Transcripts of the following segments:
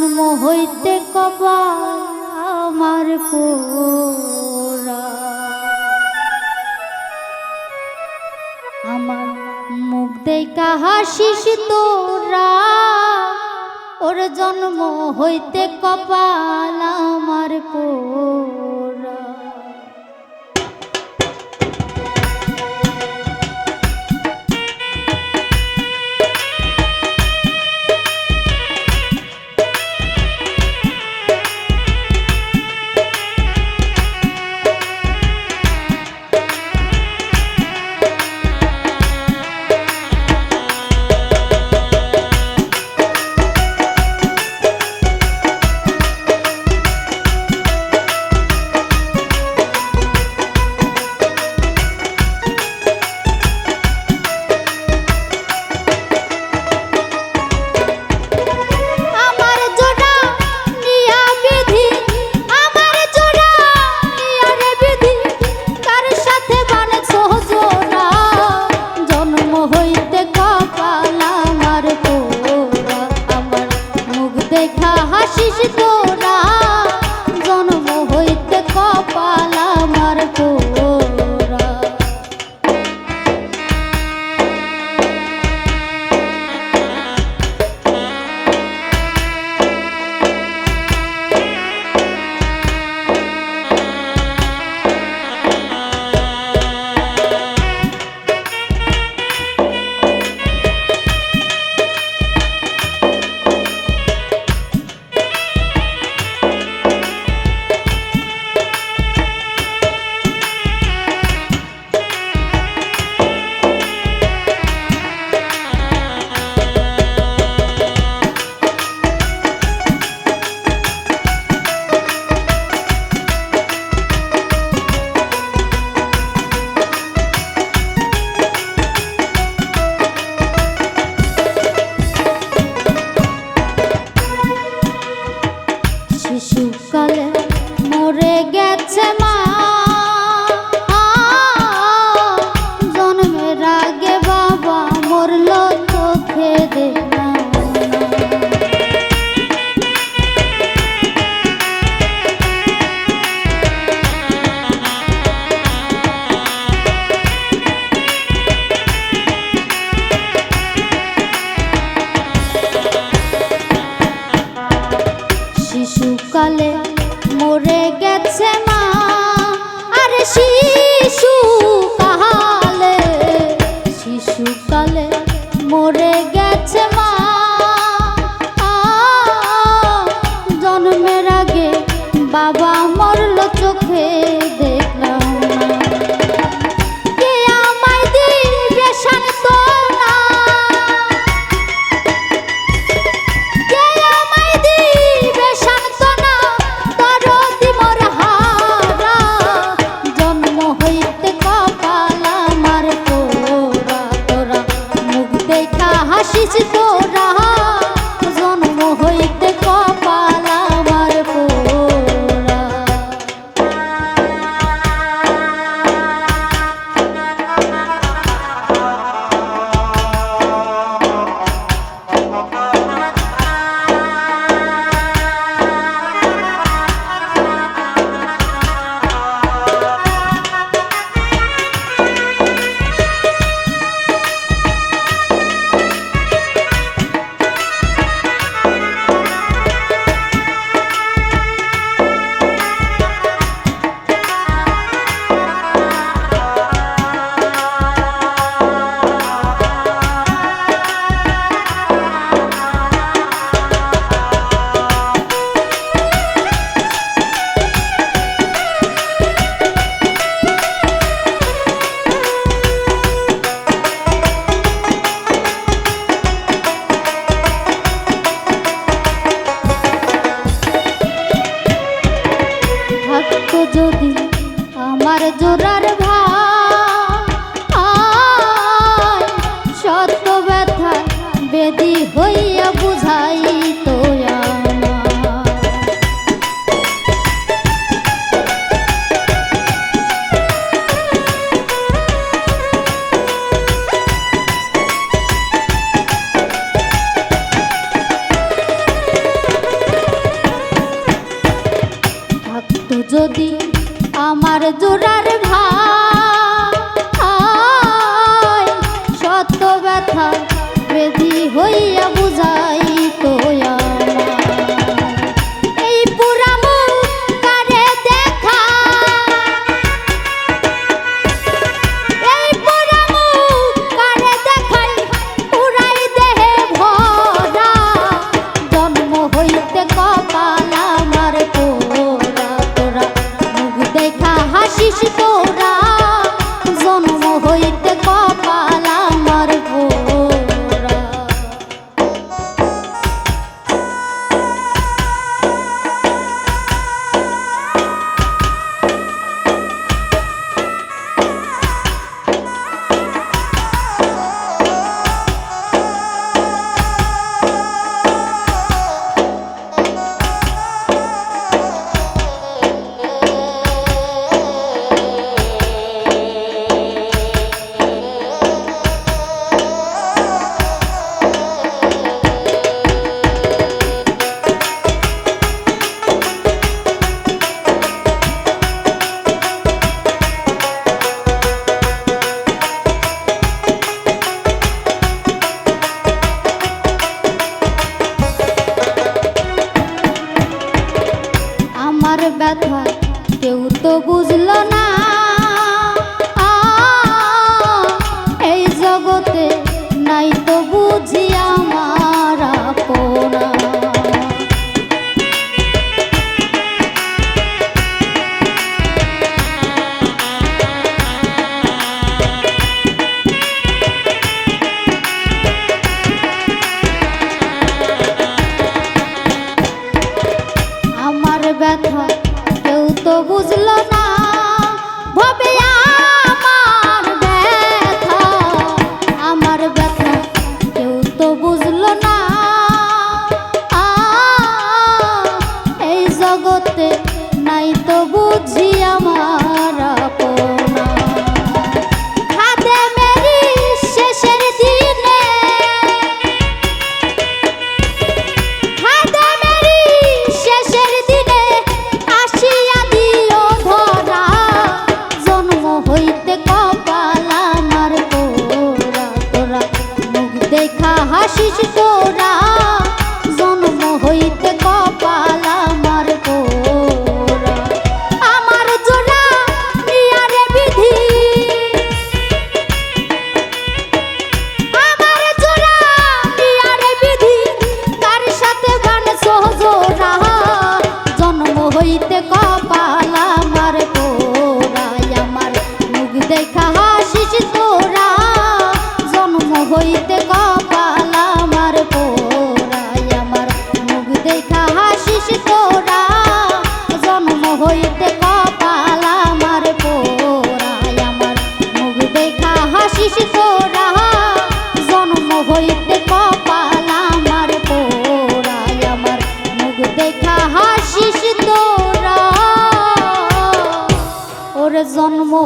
জন্ম হইতে কবা আমার পোরা আমার মুখ দেখা হাসিস তোরা, ওর জন্ম হইতে কপাল আমার পোরা হইতে কপাল আমার তোরা আমার মুখ দেখা হাসিস তোরা হইয়া বুঝাই যদি আমার জোড়া হইয়া বুঝা って。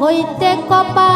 হইতে কপা